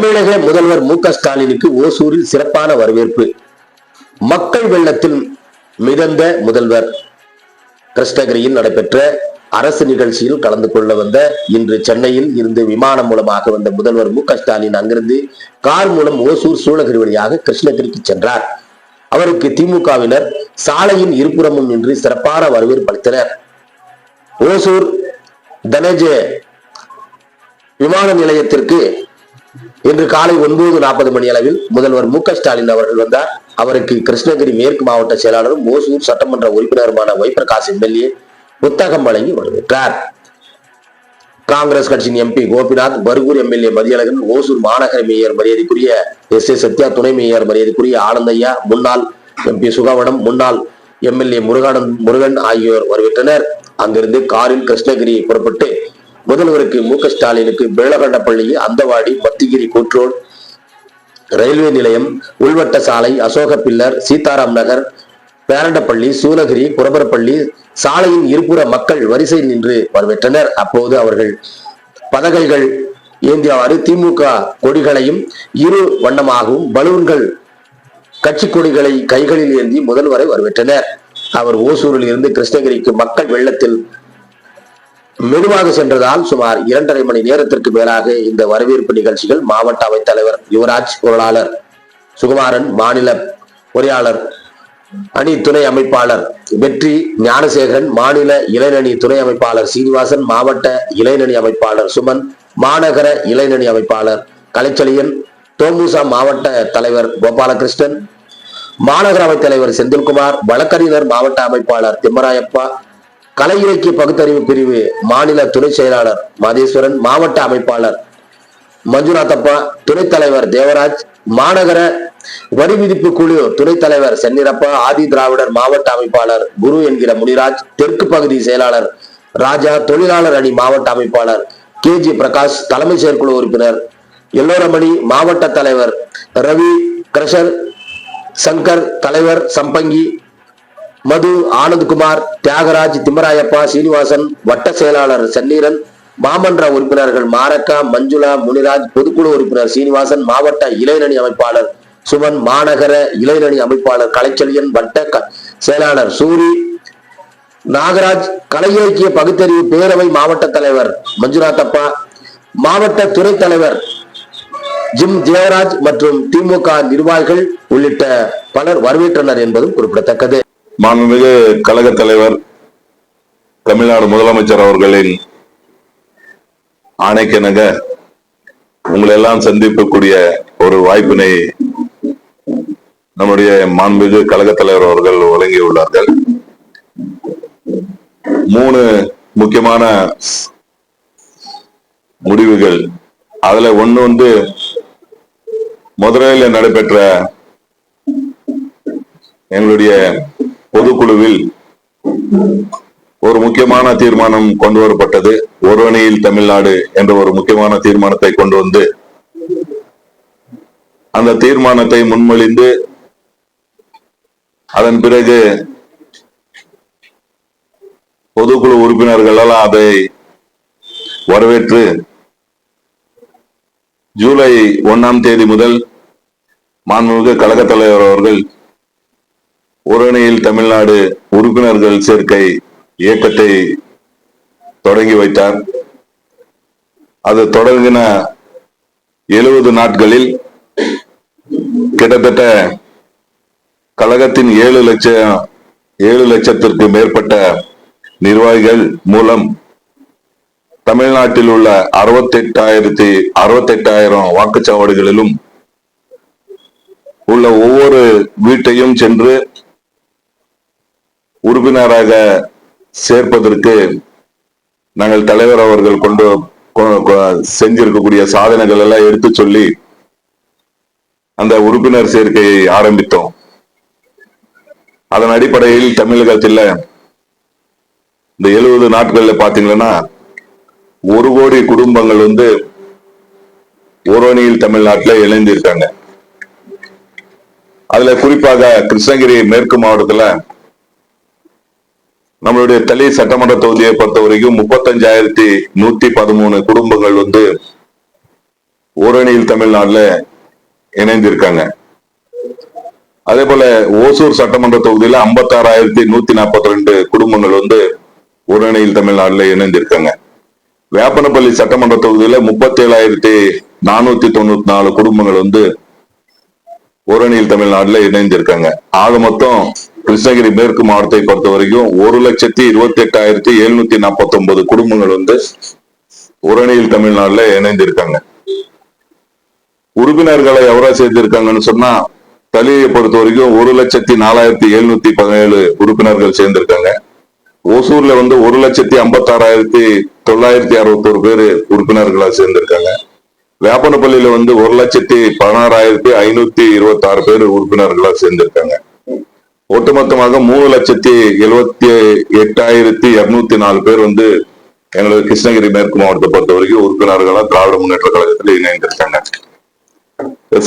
தமிழக முதல்வர் மு க ஸ்டாலினுக்கு ஓசூரில் சிறப்பான வரவேற்பு. மக்கள் வெள்ளத்தில் மிதந்த முதல்வர் கிருஷ்ணகிரியில் நடைபெற்ற அரசு நிகழ்ச்சியில் கலந்து கொள்ள வந்த இன்று சென்னையில் இருந்து விமானம் மூலமாக வந்த முதல்வர் மு க ஸ்டாலின் அங்கிருந்து கார் மூலம் ஓசூர் சூளகிரி வழியாக கிருஷ்ணகிரிக்கு சென்றார். அவருக்கு திமுகவினர் சாலையின் இருபுறமும் நின்று சிறப்பான வரவேற்பு அளித்தனர். ஓசூர் தனஜ விமான நிலையத்திற்கு இன்று காலை ஒன்பது நாற்பது மணி அளவில் முதல்வர் மு க ஸ்டாலின் அவர்கள் வந்தார். அவருக்கு கிருஷ்ணகிரி மேற்கு மாவட்ட செயலாளரும் ஓசூர் சட்டமன்ற உறுப்பினருமான ஒய்பிரகாஷ் எம்எல்ஏ புத்தகம் வழங்கி வரவேற்றார். காங்கிரஸ் கட்சியின் எம்பி கோபிநாத் பர்கூர் எம்எல்ஏ மதியழகன் ஓசூர் மாநகர மேயர் மரியாதைக்குரிய எஸ் ஏ சத்யா துணை மேயர் மரியாதைக்குரிய ஆனந்தையா முன்னாள் எம்பி சுகவனம் முன்னாள் எம்எல்ஏ முருகானந்த் முருகன் ஆகியோர் வரவேற்றனர். அங்கிருந்து காரில் கிருஷ்ணகிரி புறப்பட்டு முதல்வருக்கு மு க ஸ்டாலினுக்கு வேளகண்டப்பள்ளி அந்தவாடி மத்திகிரி கூற்றோடு ரயில்வே நிலையம் உள்வட்ட சாலை அசோக பில்லர் சீதாராம் நகர் பேரண்டப்பள்ளி சூலகிரி குரபரப்பள்ளி சாலையின் இருபுற மக்கள் வரிசையில் நின்று வரவேற்றனர். அப்போது அவர்கள் பதகைகள் ஏந்தியவாறு திமுக கொடிகளையும் இரு வண்ணமாகவும் பலூன்கள் கட்சி கொடிகளை கைகளில் ஏந்தி முதல்வரை வரவேற்றனர். அவர் ஓசூரில் இருந்து கிருஷ்ணகிரிக்கு மக்கள் வெள்ளத்தில் மெதுவாக சென்றதால் சுமார் இரண்டரை மணி நேரத்திற்கு மேலாக இந்த வரவேற்பு நிகழ்ச்சிகள் மாவட்ட அவைத்தலைவர் யுவராஜ் பொருளாளர் சுகுமாரன் மாநில பொறியாளர் அணி துணை அமைப்பாளர் வெற்றி ஞானசேகரன் மாநில இளைஞணி துணை அமைப்பாளர் சீனிவாசன் மாவட்ட இளைஞணி அமைப்பாளர் சுமன் மாநகர இளைஞணி அமைப்பாளர் கலைச்செழியன் தோமுசா மாவட்ட தலைவர் கோபாலகிருஷ்ணன் மாநகர அவைத் தலைவர் செந்தில்குமார் வழக்கறிஞர் மாவட்ட அமைப்பாளர் திம்மராயப்பா கலை இலக்கிய பகுத்தறிவு பிரிவு மாநில துணை செயலாளர் மாதேஸ்வரன் மாவட்ட அமைப்பாளர் மஞ்சுநாத்தப்பா துணைத் தலைவர் தேவராஜ் மாநகர வரி விதிப்பு குழு துணைத் தலைவர் சென்னிரப்பா ஆதி திராவிடர் மாவட்ட அமைப்பாளர் குரு என்கிற முனிராஜ் தெற்கு பகுதி செயலாளர் ராஜா தொழிலாளர் அணி மாவட்ட அமைப்பாளர் கே ஜி பிரகாஷ் தலைமை செயற்குழு உறுப்பினர் எல்லோரமணி மாவட்ட தலைவர் ரவி கிரஷர் சங்கர் தலைவர் சம்பங்கி மது ஆனந்த்குமார் தியாகராஜ் திம்மராயப்பா சீனிவாசன் வட்ட செயலாளர் சென்னீரன் மாமன்ற உறுப்பினர்கள் மாரக்கா மஞ்சுளா முனிராஜ் பொதுக்குழு உறுப்பினர் சீனிவாசன் மாவட்ட இளைஞரணி அமைப்பாளர் சுமன் மாநகர இளைஞரணி அமைப்பாளர் கலைச்செழியன் வட்ட செயலாளர் சூரி நாகராஜ் கலை இலக்கிய பகுத்தறிவு பேரவை மாவட்ட தலைவர் மஞ்சுநாதப்பா மாவட்ட துறை தலைவர் ஜிம் ஜெயராஜ் மற்றும் திமுக நிர்வாகிகள் உள்ளிட்ட பலர் வரவேற்றனர் என்பதும் குறிப்பிடத்தக்கது. மாண்புமிகு கழக தலைவர் தமிழ்நாடு முதலமைச்சர் அவர்களின் ஆணைக்கிணங்க உங்களை எல்லாம் சந்திக்கக்கூடிய ஒரு வாய்ப்பினை நம்முடைய மாண்புமிகு கழக தலைவர் அவர்கள் வழங்கியுள்ளார்கள். மூணு முக்கியமான முடிவுகள். அதுல ஒண்ணு வந்து மதுரையில் நடைபெற்ற எங்களுடைய பொதுக்குழுவில் ஒரு முக்கியமான தீர்மானம் கொண்டு வரப்பட்டது ஒருவனையில் தமிழ்நாடு என்ற ஒரு முக்கியமான தீர்மானத்தை கொண்டு வந்து அந்த தீர்மானத்தை முன்மொழிந்து அதன் பிறகு பொதுக்குழு உறுப்பினர்கள் எல்லாம் அதை வரவேற்று ஜூலை ஒன்னாம் தேதி முதல் மாண்புமிகு கழகத் தலைவர் அவர்கள் ஒருணையில் தமிழ்நாடு உறுப்பினர்கள் சேர்க்கை இயக்கத்தை தொடங்கி வைத்தார். அது தொடங்கின எழுபது நாட்களில் கிட்டத்தட்ட கழகத்தின் ஏழு லட்சம் ஏழு லட்சத்திற்கு மேற்பட்ட நிர்வாகிகள் மூலம் தமிழ்நாட்டில் உள்ள அறுபத்தெட்டாயிரத்தி அறுபத்தெட்டாயிரம் வாக்குச்சாவடிகளிலும் உள்ள ஒவ்வொரு வீட்டையும் சென்று உறுப்பினராக சேர்ப்பதற்கு நாங்கள் தலைவர் அவர்கள் கொண்டு செஞ்சிருக்கக்கூடிய சாதனைகள் எல்லாம் எடுத்து சொல்லி அந்த உறுப்பினர் சேர்க்கையை ஆரம்பித்தோம். அதன் அடிப்படையில் தமிழகத்தில் இந்த எழுபது நாட்கள்ல பாத்தீங்கன்னா ஒரு கோடி குடும்பங்கள் வந்து ஓரோனியில் தமிழ்நாட்டில் இணைந்திருக்காங்க. அதுல குறிப்பாக கிருஷ்ணகிரி மேற்கு மாவட்டத்துல நம்மளுடைய தளி சட்டமன்ற தொகுதியை பொறுத்த வரைக்கும் முப்பத்தஞ்சாயிரத்தி நூத்தி பதிமூணு குடும்பங்கள் வந்து ஓரணியில் தமிழ்நாடுல இணைந்திருக்காங்க. அதே போல ஓசூர் சட்டமன்ற தொகுதியில ஐம்பத்தாறாயிரத்தி நூத்தி நாற்பத்தி ரெண்டு குடும்பங்கள் வந்து ஓரணியில் தமிழ்நாடுல இணைந்திருக்காங்க. வேப்பனப்பள்ளி சட்டமன்ற தொகுதியில முப்பத்தி ஏழாயிரத்தி நானூத்தி தொண்ணூத்தி நாலு குடும்பங்கள் வந்து ஓரணியில் தமிழ்நாடுல இணைந்திருக்காங்க. ஆக மொத்தம் கிருஷ்ணகிரி மேற்கு மாவட்டத்தை பொறுத்த வரைக்கும் ஒரு லட்சத்தி இருபத்தி எட்டாயிரத்தி எழுநூத்தி நாற்பத்தி ஒன்பது குடும்பங்கள் வந்து உரணியில் தமிழ்நாடுல இணைந்திருக்காங்க. உறுப்பினர்களை எவ்வளவு சேர்ந்திருக்காங்கன்னு சொன்னா தலியை பொறுத்த வரைக்கும் ஒரு லட்சத்தி நாலாயிரத்தி எழுநூத்தி பதினேழு உறுப்பினர்கள் சேர்ந்திருக்காங்க. ஓசூர்ல வந்து ஒரு லட்சத்தி ஐம்பத்தாறாயிரத்தி தொள்ளாயிரத்தி அறுபத்தோரு பேர் உறுப்பினர்களா சேர்ந்திருக்காங்க. வேப்பனப்பள்ளியில வந்து ஒரு லட்சத்தி பதினாறாயிரத்தி ஐநூத்தி இருபத்தி ஆறு பேர் உறுப்பினர்களா சேர்ந்திருக்காங்க. ஒட்டுமொத்தமாக மூணு லட்சத்தி எழுவத்தி எட்டாயிரத்தி இருநூத்தி நாலு பேர் வந்து எங்களது கிருஷ்ணகிரி மேற்கு மாவட்டத்தை பொறுத்த வரைக்கும் உறுப்பினர்களா திராவிட முன்னேற்ற கழகத்தில் இணைந்திருக்காங்க.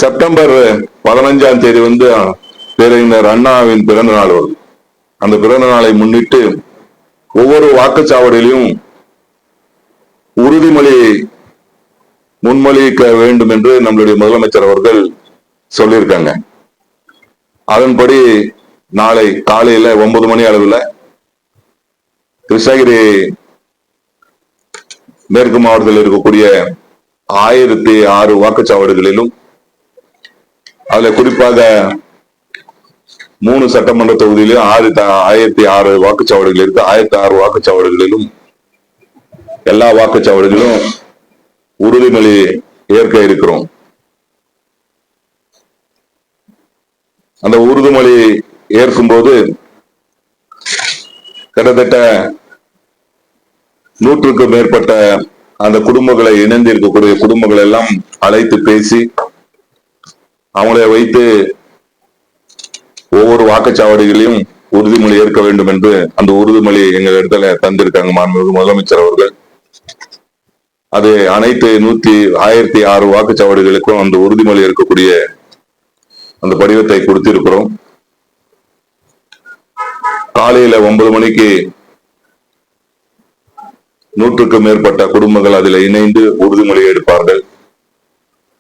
செப்டம்பர் பதினஞ்சாம் தேதி வந்து பேரறிஞர் அண்ணாவின் பிறந்த நாள் வருது அந்த பிறந்த நாளை முன்னிட்டு ஒவ்வொரு வாக்குச்சாவடியிலும் உறுதிமொழி முன்மொழிக்க வேண்டும் என்று நம்மளுடைய முதலமைச்சர் அவர்கள் சொல்லியிருக்காங்க. அதன்படி நாளை காலையில ஒன்பது மணி அளவுல கிருஷ்ணகிரி மேற்கு மாவட்டத்தில் இருக்கக்கூடிய ஆயிரத்தி ஆறு வாக்குச்சாவடிகளிலும் அதுல குறிப்பாக மூணு சட்டமன்ற தொகுதியிலும் ஆயிரத்தி ஆயிரத்தி ஆறு வாக்குச்சாவடிகள் இருக்கு. ஆயிரத்தி ஆறு வாக்குச்சாவடிகளிலும் எல்லா வாக்குச்சாவடிகளும் உறுதிமொழி ஏற்க இருக்கிறோம். அந்த உறுதிமொழி ஏற்கும்போது கிட்டத்தட்ட நூற்றுக்கும் மேற்பட்ட அந்த குடும்பங்களை இணைந்து இருக்கக்கூடிய குடும்பங்கள் எல்லாம் அழைத்து பேசி அவங்களை வைத்து ஒவ்வொரு வாக்குச்சாவடிகளையும் உறுதிமொழி ஏற்க வேண்டும் என்று அந்த உறுதிமொழி எங்கள் இடத்துல தந்திருக்காங்க மாண்புமிகு முதலமைச்சர் அவர்கள். அது அனைத்து நூத்தி ஆயிரத்தி ஆறு வாக்குச்சாவடிகளுக்கும் அந்த உறுதிமொழி இருக்கக்கூடிய அந்த படிவத்தை கொடுத்திருக்கிறோம். காலையில ஒன்பது மணிக்கு நூற்றுக்கும் மேற்பட்ட குடும்பங்கள் அதில் இணைந்து உறுதிமொழி எடுப்பார்கள்.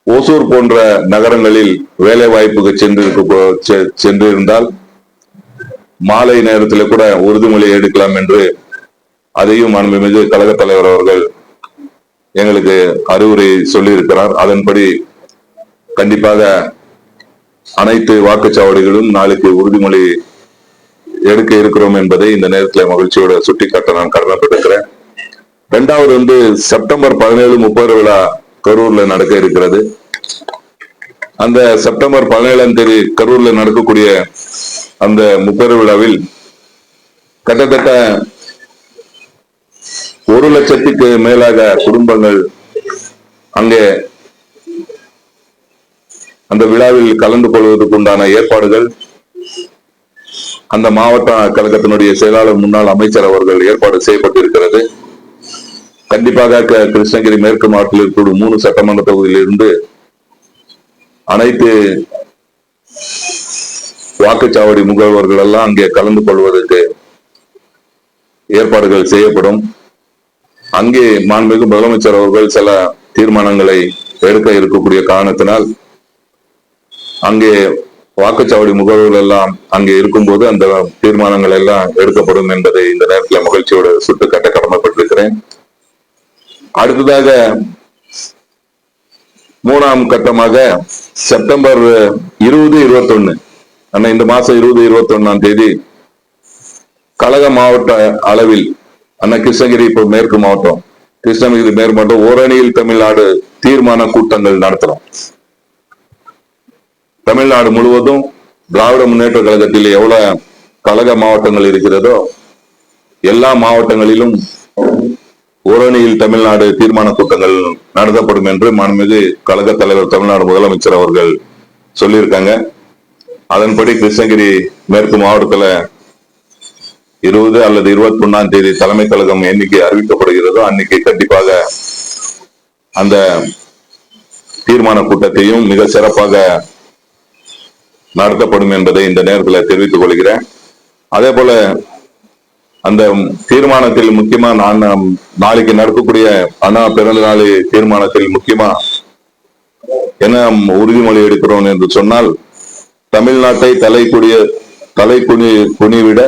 ஓசூர் போன்ற நகரங்களில் வேலை வாய்ப்புக்கு சென்று சென்றிருந்தால் மாலை நேரத்தில் கூட உறுதிமொழி எடுக்கலாம் என்று அதையும் மாண்புமிகு கழக தலைவர் அவர்கள் எங்களுக்கு அறிவுரை சொல்லியிருக்கிறார். அதன்படி கண்டிப்பாக அனைத்து வாக்குச்சாவடிகளும் நாளைக்கு உறுதிமொழி எடுக்க இருக்கிறோம் என்பதை இந்த நேரத்தில் மகிழ்ச்சியோட சுட்டிக்காட்ட நான் கடமைப்பட்டிருக்கிறேன். ரெண்டாவது வந்து செப்டம்பர் பதினேழு முப்பது விழா கரூர்ல நடக்க இருக்கிறது. அந்த செப்டம்பர் பதினேழாம் தேதி கரூர்ல நடக்கக்கூடிய அந்த முப்பது விழாவில் கிட்டத்தட்ட ஒரு லட்சத்துக்கு மேலாக குடும்பங்கள் அங்கே அந்த விழாவில் கலந்து கொள்வதற்கு உண்டான ஏற்பாடுகள் அந்த மாவட்ட கழகத்தினுடைய செயலாளர் முன்னாள் அமைச்சர் அவர்கள் ஏற்பாடு செய்யப்பட்டிருக்கிறது. கண்டிப்பாக கிருஷ்ணகிரி மேற்கு மாவட்டத்தில் இருக்கக்கூடிய மூணு சட்டமன்ற தொகுதியிலிருந்து அனைத்து வாக்குச்சாவடி முகவர்கள் எல்லாம் அங்கே கலந்து கொள்வதற்கு ஏற்பாடுகள் செய்யப்படும். அங்கே மாண்புமிகு முதலமைச்சர் அவர்கள் சில தீர்மானங்களை எடுக்க இருக்கக்கூடிய காரணத்தினால் அங்கே வாக்குச்சாவடி முகவர்கள் எல்லாம் அங்கே இருக்கும்போது அந்த தீர்மானங்கள் எல்லாம் எடுக்கப்படும் என்பதை இந்த நேரத்தில் மகிழ்ச்சியோடு சுட்டுக்கட்ட கடமைப்பட்டிருக்கிறேன். அடுத்ததாக மூணாம் கட்டமாக செப்டம்பர் இருபது இருபத்தொன்னு அண்ணா இந்த மாசம் இருபது இருபத்தி ஒன்னாம் தேதி கழக மாவட்ட அளவில் அண்ணா கிருஷ்ணகிரி இப்போ மேற்கு மாவட்டம் கிருஷ்ணகிரி மேற்கு மாவட்டம் ஓரணியில் தமிழ்நாடு தீர்மான கூட்டங்கள் நடத்துறோம் தமிழ்நாடு முழுவதும் திராவிட முன்னேற்ற கழகத்தில் எவ்வளவு கழக மாவட்டங்கள் இருக்கிறதோ எல்லா மாவட்டங்களிலும் ஓரணியில் தமிழ்நாடு தீர்மான கூட்டங்கள் நடத்தப்படும் என்று மாண்புமிகு கழக தலைவர் தமிழ்நாடு முதலமைச்சர் அவர்கள் சொல்லியிருக்காங்க. அதன்படி கிருஷ்ணகிரி மேற்கு மாவட்டத்துல இருபது அல்லது இருபத்தி ஒன்னாம் தேதி தலைமை கழகம் என்னைக்கு அறிவிக்கப்படுகிறதோ அன்னைக்கு கண்டிப்பாக அந்த தீர்மான கூட்டத்தையும் மிக சிறப்பாக நடத்தப்படும் என்பதை இந்த நேரத்தில் தெரிவித்துக் கொள்கிறேன். அதே போல அந்த தீர்மானத்தில் முக்கியமா நான் நாளைக்கு நடக்கக்கூடிய அண்ணா பிறந்த நாள் தீர்மானத்தில் முக்கியமா என்ன உறுதிமொழி எடுக்கிறோம் என்று சொன்னால் தமிழ்நாட்டை தலை குடிய தலை குனி குனிவிட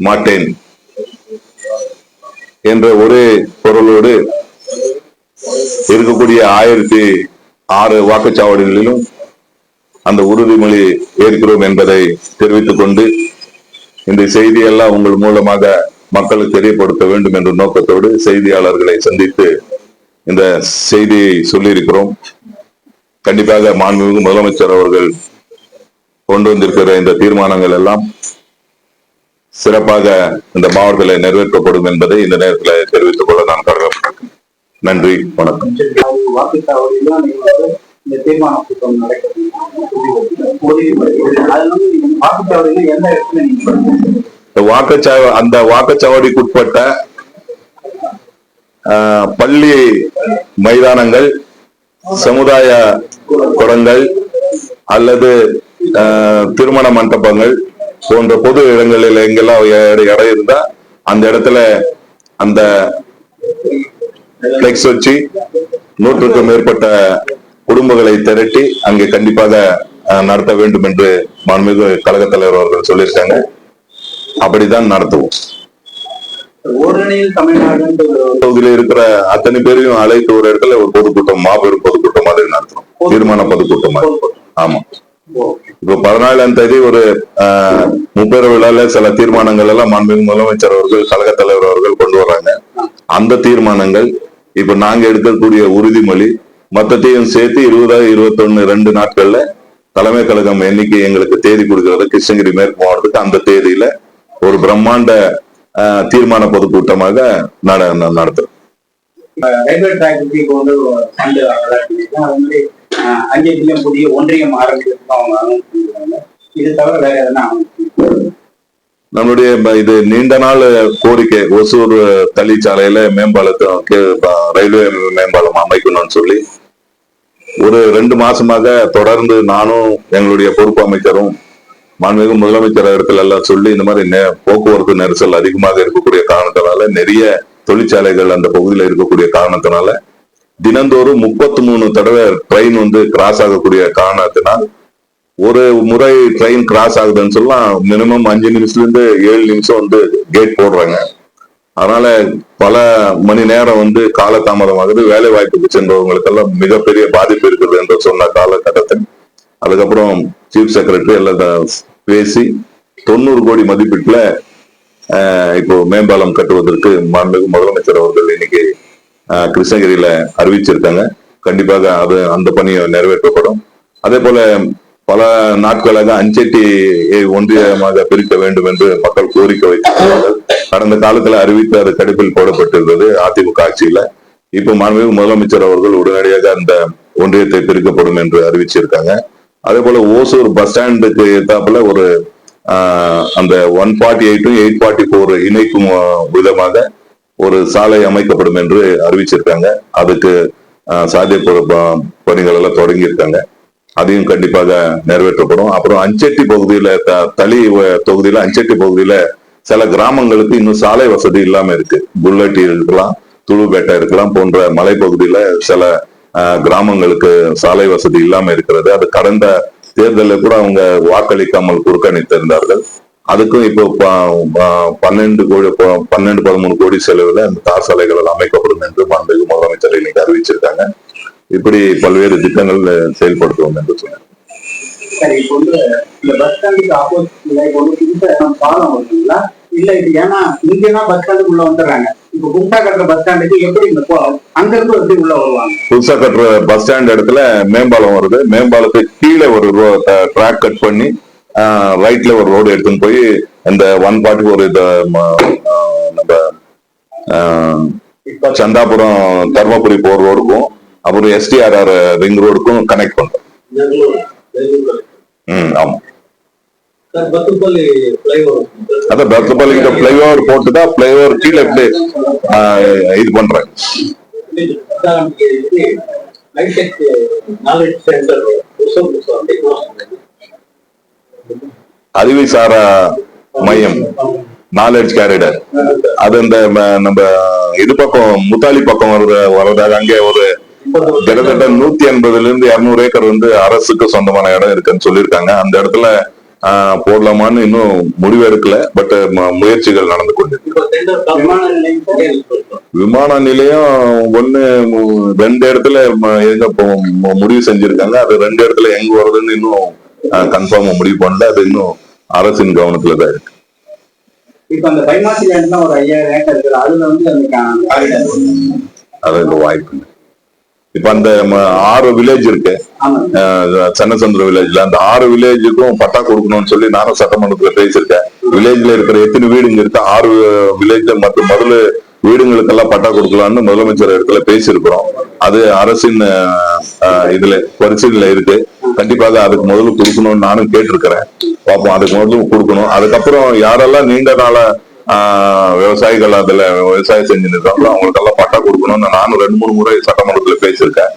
மாட்டேன் என்ற ஒரே பொருளோடு இருக்கக்கூடிய ஆயிரத்தி ஆறு வாக்குச்சாவடிகளிலும் அந்த உறுதிமொழி ஏற்கிறோம் என்பதை தெரிவித்துக் கொண்டு இந்த செய்தியெல்லாம் உங்கள் மூலமாக மக்களுக்கு தெரியப்படுத்த வேண்டும் என்ற நோக்கத்தோடு செய்தியாளர்களை சந்தித்து இந்த செய்தியை சொல்லியிருக்கிறோம். கண்டிப்பாக மாண்புமிகு முதலமைச்சர் அவர்கள் கொண்டு வந்திருக்கிற இந்த தீர்மானங்கள் எல்லாம் சிறப்பாக இந்த மாவட்டத்தில் நிறைவேற்றப்படும் என்பதை இந்த நேரத்தில் தெரிவித்துக் கொள்ள நான் கடமைப்பட்டிருக்கிறேன் நன்றி வணக்கம். இந்த தீர்மானம் கூட்டம் அந்த வாக்குச்சாவடிக்குட்பட்ட பள்ளி மைதானங்கள் சமுதாய குளங்கள் அல்லது திருமண மண்டபங்கள் போன்ற பொது இடங்களில் எங்கெல்லாம் இடம் இருந்தா அந்த இடத்துல அந்த பிளெக்ஸ் வச்சு நூற்றுக்கும் மேற்பட்ட குடும்பங்களை திரட்டி அங்கே கண்டிப்பாக நடத்த வேண்டும் என்று மாண்புமிகு கழகத் தலைவர் அவர்கள் சொல்லியிருக்காங்க. அப்படிதான் நடத்துவோம். தொகுதியில இருக்கிற அத்தனை பேரையும் அழைத்து ஒரு இடத்துல ஒரு பொதுக்கூட்டம் மாபெரும் பொதுக்கூட்டம் மாதிரி நடத்துறோம். தீர்மான பொதுக்கூட்டம் மாதிரி. ஆமா. இப்போ பதினாலாம் தேதி ஒரு ஆஹ், முப்பெரும் விழால சில தீர்மானங்கள் எல்லாம் மாண்புமிகு முதலமைச்சர் அவர்கள் கழக தலைவர் அவர்கள் கொண்டு வர்றாங்க. அந்த தீர்மானங்கள் இப்ப நாங்க எடுக்கக்கூடிய உறுதிமொழி மொத்தத்தையும் சேர்த்து இருபதாயிரம் இருபத்தொன்னு ரெண்டு நாட்கள்ல தலைமை கழகம் எண்ணிக்கை எங்களுக்கு தேதி கொடுக்கிறது. கிருஷ்ணகிரி மேற்கு மாவட்டத்துக்கு அந்த தேதியில ஒரு பிரம்மாண்ட தீர்மான பொதுக்கூட்டமாக நடத்துறோம். புதிய ஒன்றியம் இது தவிர வேற எதனா announce நம்மளுடைய இது நீண்ட நாள் கோரிக்கை. ஒசூர் தள்ளிச்சாலையில மேம்பாலத்தை கே- ப- ரயில்வே மேம்பாலம் அமைக்கணும்னு சொல்லி ஒரு ரெண்டு மாசமாக தொடர்ந்து நானும் எங்களுடைய பொறுப்பு அமைச்சரும் மாண்புமிகு முதலமைச்சர் இடத்துல எல்லாம் சொல்லி இந்த மாதிரி நெ- போக்குவரத்து நெரிசல் அதிகமாக இருக்கக்கூடிய காரணத்தினால நிறைய தொழிற்சாலைகள் அந்த பகுதியில் இருக்கக்கூடிய காரணத்தினால தினந்தோறும் முப்பத்தி மூணு தடவை ட்ரெயின் வந்து கிராஸ் ஆகக்கூடிய காரணத்தினால் ஒரு முறை ட்ரெயின் கிராஸ் ஆகுதுன்னு சொல்லலாம் மினிமம் அஞ்சு நிமிஷத்துல இருந்து ஏழு நிமிஷம் வந்து கேட் போடுறாங்க. அதனால பல மணி நேரம் வந்து காலதாமதமாகுது. வேலை வாய்ப்புக்கு சென்றவங்களுக்கு எல்லாம் மிகப்பெரிய பாதிப்பு இருக்குது என்று சொன்ன காலகட்டத்தில். அதுக்கப்புறம் சீஃப் செக்ரட்டரி எல்லாம் பேசி தொண்ணூறு கோடி மதிப்பீட்டுல இப்போ மேம்பாலம் கட்டுவதற்கு மாண்புமிகு முதலமைச்சர் அவர்கள் இன்னைக்கு கிருஷ்ணகிரியில அறிவிச்சிருக்காங்க. கண்டிப்பாக அது அந்த பணியை நிறைவேற்றப்படும். அதே போல பல நாட்களாக அஞ்செட்டி ஒன்றியமாக பிரிக்க வேண்டும் என்று மக்கள் கோரிக்கை வைத்திருக்கிறார்கள். கடந்த காலத்தில் அறிவித்து அது கடுப்பில் போடப்பட்டிருந்தது அதிமுக ஆட்சியில. இப்ப மாண்பு முதலமைச்சர் அவர்கள் உடனடியாக அந்த ஒன்றியத்தை பிரிக்கப்படும் என்று அறிவிச்சிருக்காங்க. அதே போல ஓசூர் பஸ் ஸ்டாண்டுக்கு ஏற்றாப்புல ஒரு ஆஹ், அந்த ஒன் ஃபார்ட்டி எயிட்டும் எயிட் ஃபார்ட்டி ஃபோர் இணைக்கும் விதமாக ஒரு சாலை அமைக்கப்படும் என்று அறிவிச்சிருக்காங்க. அதுக்கு ஆஹ், சாத்தியப்படும் பணிகள் எல்லாம் தொடங்கியிருக்காங்க. அதையும் கண்டிப்பாக நிறைவேற்றப்படும். அப்புறம் அஞ்செட்டி பகுதியில த- தளி வ- தொகுதியில அஞ்செட்டி பகுதியில சில கிராமங்களுக்கு இன்னும் சாலை வசதி இல்லாம இருக்கு. புல்லட்டி இருக்கலாம் துளுபேட்டை இருக்கலாம் போன்ற மலைப்பகுதியில சில ஆஹ், கிராமங்களுக்கு சாலை வசதி இல்லாம இருக்கிறது. அது கடந்த தேர்தலில் கூட அவங்க வாக்களிக்காமல் புறக்கணித்திருந்தார்கள். அதுக்கும் இப்போ பன்னெண்டு கோடி பன்னெண்டு பதிமூணு கோடி செலவுல அந்த தார் சாலைகள் அமைக்கப்படும் என்று மாண்பு முதலமைச்சர் இன்னைக்கு அறிவிச்சிருக்காங்க. இப்படி பல்வேறு திட்டங்கள் செயல்படுத்துவோம் என்று சொன்னார். இல்ல இது ஏன்னா இங்கதான் பஸ் ஸ்டாண்டுக்கு உள்ள வந்துடுறாங்க. இப்போ புதுசா கட்டுற பஸ் ஸ்டாண்டுக்கு எப்படி அங்க இருந்து எப்படி உள்ள வருவாங்க? புதுசா கட்டுற பஸ் ஸ்டாண்ட் இடத்துல மேம்பாலம் வருது. மேம்பாலத்துக்கு கீழே ஒரு ட்ராக் கட் பண்ணி ரைட்ல ஒரு ரோடு எடுத்துன்னு போய் இந்த ஒன் ஃபார்ட்டி ஒரு நம்ம சந்தாபுரம் தர்மபுரி போற ரோடுக்கும் அப்புறம் எஸ்டிஆர்ஆர் ரிங் ரோடுக்கும் கனெக்ட் பண்றோம் ம் ஆமா. அதான் பெத்தப்பள்ளி கிட்ட பிளைஓவர் போட்டுட்டா பிளைஓவர் கீழே எப்படி இது பண்றேன். ஹைடெக் நாலேஜ் அறிவிசார மையம் நாலேஜ் கேரிடர் அது இந்த நம்ம இது பக்கம் முத்தாலி பக்கம் வர்றது வர்றதாக அங்கே ஒரு கிட்டத்தட்ட நூத்தி எண்பதுல இருந்து இருநூறு ஏக்கர் வந்து அரசுக்கு சொந்தமான இடம் இருக்குன்னு சொல்லியிருக்காங்க. அந்த இடத்துல போடலாமான்னு இன்னும் முடிவு எடுக்கல பட் முயற்சிகள் நடந்து கொண்டிருக்கு. விமான நிலையம் ஒண்ணு மு- ரெண்டு இடத்துல எங்க முடிவு செஞ்சிருக்காங்க. அது ரெண்டு இடத்துல எங்க வருதுன்னு இன்னும் கன்ஃபார்மா முடிவு பண்ணல. அது இன்னும் அரசின் கவனத்துல தான் இருக்கு. இப்ப அந்த பைமாசி லேண்ட் ஒரு ஐயாயிரம் ஏக்கர் இருக்குது. அதுல வந்து அந்த காரிடார் அது இந்த வாய்ப்பு இல்லை. இப்ப அந்த ஆறு வில்லேஜ் இருக்கு. சன்னசந்திர வில்லேஜ்ல அந்த ஆறு வில்லேஜுக்கும் பட்டா கொடுக்கணும்னு சொல்லி நானும் சட்டமன்றத்துல பேசியிருக்கேன். வில்லேஜ்ல இருக்கிற எத்தனை வீடுங்க இருக்கு? ஆறு வில்லேஜ்ல மற்றும் முதல்ல வீடுங்களுக்கெல்லாம் பட்டா கொடுக்கலாம்னு முதலமைச்சர் இடத்துல பேசியிருக்கிறோம். அது அரசின் இதுல பரிசீலனை இருக்கு. கண்டிப்பாக அதுக்கு முதல்ல கொடுக்கணும்னு நானும் கேட்டிருக்கிறேன். பார்ப்போம் அதுக்கு முதல்ல கொடுக்கணும். அதுக்கப்புறம் யாரெல்லாம் நீண்ட நாள விவசாயிகள் அதுல விவசாயம் செஞ்சு இருக்காங்களோ அவங்களுக்கெல்லாம் பட்டா கொடுக்கணும்னு நானும் ரெண்டு மூணு முறை சட்டமன்றத்துல பேசியிருக்கேன்.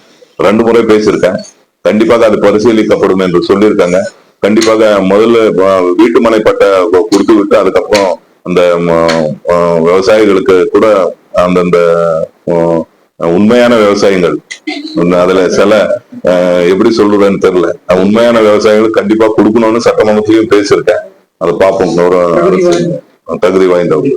ரெண்டு முறை பேசியிருக்கேன். கண்டிப்பாக அது பரிசீலிக்கப்படும் என்று சொல்லியிருக்காங்க. கண்டிப்பாக முதல்ல வீட்டு மனை பட்டை கொடுத்து விட்டு அதுக்கப்புறம் அந்த விவசாயிகளுக்கு கூட அந்தந்த உண்மையான விவசாயிகள் அதுல சில எப்படி சொல்றதுன்னு தெரியல. உண்மையான விவசாயிகள் கண்டிப்பா கொடுக்கணும்னு சட்டமன்றத்திலையும் பேசியிருக்கேன். அதை பார்ப்போம் ஒரு தகுதி வாய்ந்தவங்க